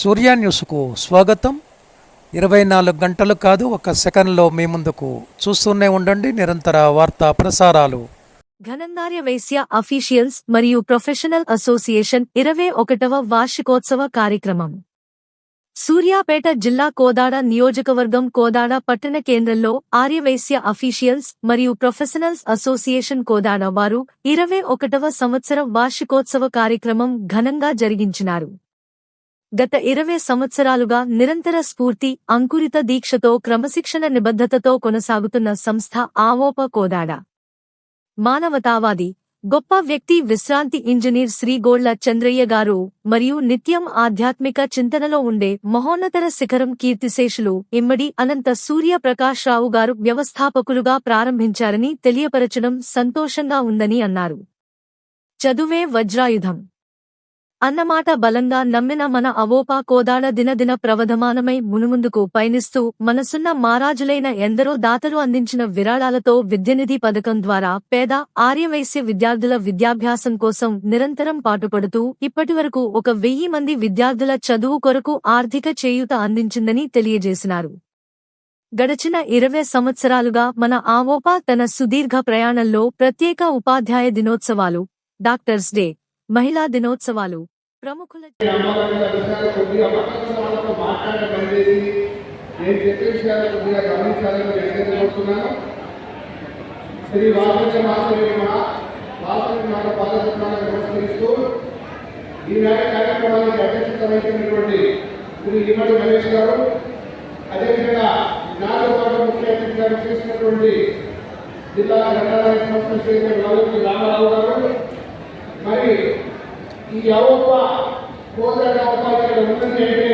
సూర్య న్యూస్కు స్వాగతం. ఇరవై నాలుగు గంటలు కాదు ఒక సెకండ్లో మీ ముందుకు చూస్తూనే ఉండండి. నిరంతర వార్తా ప్రసారాలు. ఘనందార్య వైశ్య అఫీషియల్స్ మరియు ప్రొఫెషనల్ అసోసియేషన్ ఇరవై ఒకటవ వార్షికోత్సవ కార్యక్రమం. సూర్యాపేట జిల్లా కోదాడ నియోజకవర్గం కోదాడ పట్టణ కేంద్రంలో ఆర్యవైశ్య అఫీషియల్స్ మరియు ప్రొఫెషనల్స్ అసోసియేషన్ కోదాడ వారు ఇరవై ఒకటవ సంవత్సరం వార్షికోత్సవ కార్యక్రమం ఘనంగా జరిగించినారు. గత ఇరవై సంవత్సరాలుగా నిరంతర స్ఫూర్తి అంకురిత దీక్షతో క్రమశిక్షణ నిబద్ధతతో కొనసాగుతున్న సంస్థ ఆవోప కోదాడ. మానవతావాది గొప్ప వ్యక్తి విశ్రాంతి ఇంజనీర్ శ్రీగోళ్ళ చంద్రయ్య గారు మరియు నిత్యం ఆధ్యాత్మిక చింతనలో ఉండే మహోన్నతర శిఖరం కీర్తిశేషులు ఇమ్మడి అనంత సూర్య ప్రకాష్ రావు గారు వ్యవస్థాపకులుగా ప్రారంభించారని తెలియపరచడం సంతోషంగా ఉందని అన్నారు. చదువే వజ్రాయుధం. అన్నమాట బలంగా నమ్మిన మన అవోపా కోదాడ దినదిన ప్రవధమానమై మునుముందుకు పయనిస్తూ మనసున్న మారాజులైన ఎందరో దాతలు అందించిన విరాళాలతో విద్యనిధి పథకం ద్వారా పేద ఆర్యవైశ్య విద్యార్థుల విద్యాభ్యాసం కోసం నిరంతరం పాటుపడుతూ ఇప్పటివరకు ఒక వెయ్యి మంది విద్యార్థుల చదువు కొరకు ఆర్థిక చేయూత అందించిందని తెలియజేసినారు. గడచిన ఇరవై సంవత్సరాలుగా మన ఆవోపా తన సుదీర్ఘ ప్రయాణంలో ప్రత్యేక ఉపాధ్యాయ దినోత్సవాలు డాక్టర్స్ డే మహిళా దినోత్సవాలు ప్రముఖుల శ్రీ నమస్కరిస్తూ ఈనాటి కార్యక్రమానికి అధ్యక్షత వహించినటువంటి శ్రీ మహేష్ గారు అదేవిధంగా నాలుగు పాటు ముఖ్య అతిథిగా చేసినటువంటి జిల్లా సంస్థ రామారావు గారు మరి ఈ యవప్ప కోదర అవకాశాలు ఉన్నది అంటే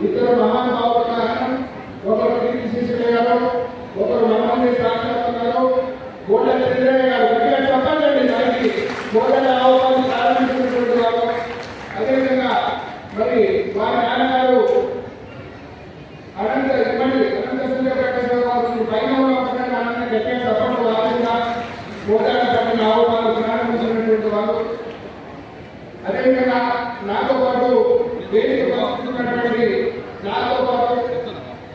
ఇద్దరు మహానుభావులు కారణం ఒకరు కీర్తి శిశులే గారు ఒకరు మమ్మల్ని సాక్షాత్ ఉన్నారు. కోళ్ళ చంద్రయ్య గారు గట్టిగా చెప్పండి దానికి కోదర అవకాశం ప్రారంభించినటువంటి వారు అదేవిధంగా మరి వారి నాన్నగారు అనంత ఇవ్వండి అనంత సూర్యప్రకాశ్ గారు పైన ఉన్న నాన్న గట్టిగా చెప్పండి వారంగా కోదర పట్టిన అవకాశాలు ప్రారంభించినటువంటి వారు అదేవిధంగా నాతో పాటు వేదిక పంపుతున్నటువంటి నాతో పాటు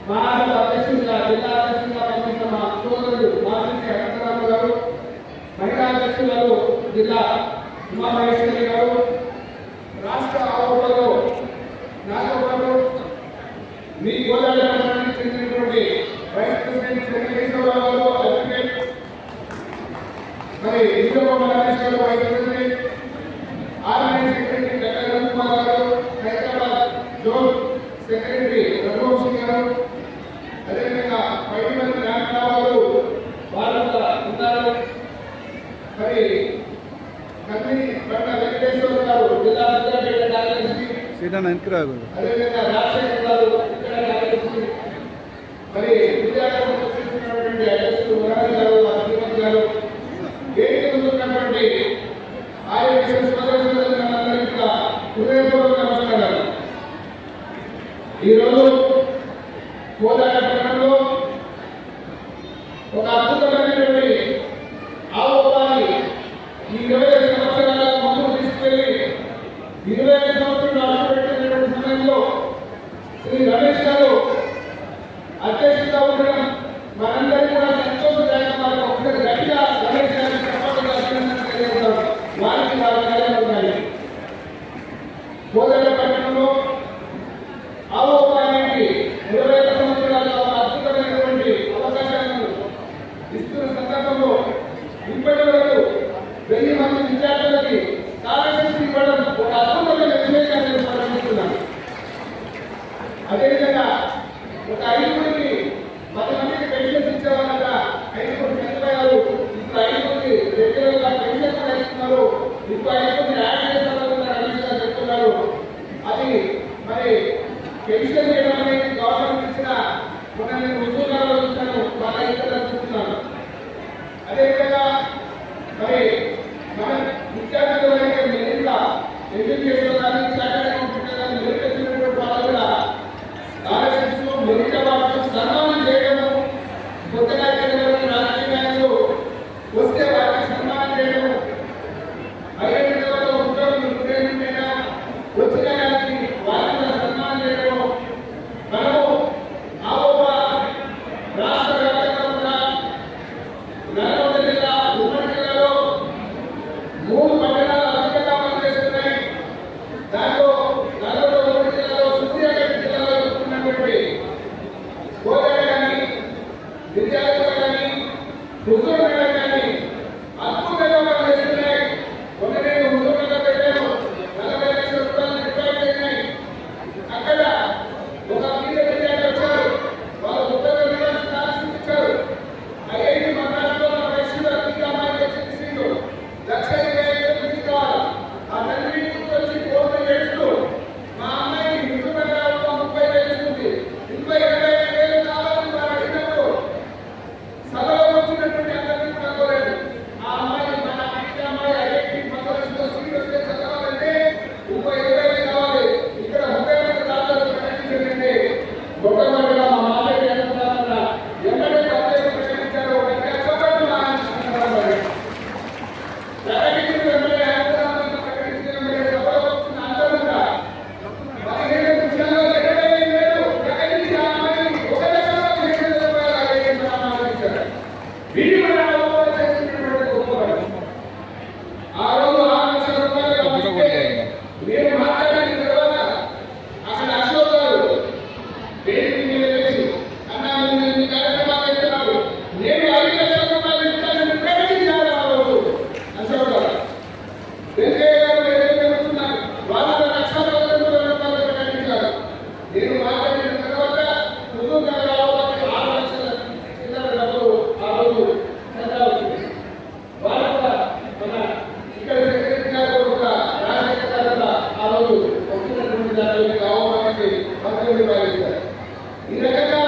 మహారాష్ట్ర అధ్యక్షులుగా జిల్లా అధ్యక్షులుగా పనిచేసిన మా సోదరుడు మాసిరి గారు మహిళా జిల్లా ఉమామహేశ్వరి గారు రాష్ట్ర నాతో పాటు మీ గోదావరి మండలానికి చెందినటువంటి vice president Venkateswararao garu advocate మరి Indrababu Maharaj vice president secretary Raghuvamshi garu అదేవిధంగా పైడి మంది రామరావు గారు ఉన్నారు. మరి కంపెనీ బండ వెంకటేశ్వర జిల్లా అదేవిధంగా రాజశేఖర్ గారు వెయ్యి మంది విద్యార్థులకి స్కాలర్షిప్ ఇవ్వడం ఒక అద్భుతమైన విజయంగా నేను పరిగణిస్తున్నాను అదేవిధంగా ఒక ఐదుగురికి పది మందికి పెన్షన్స్ ఇచ్చేవాళ్ళ ఐదుగురు చనిపోయారు ఇప్పుడు ఐదుగురికి రెగ్యులర్గా పెన్షన్ కూడా ఇస్తున్నారు. ఇప్పుడు ఐదుగురిని యాడ్ చేస్తారని రమేష్ గారు చెప్తున్నారు. అది మరి పెన్షన్ చేయడం America. పోయాడు కానీ విద్యార్థులు కానీ ఈ రకంగా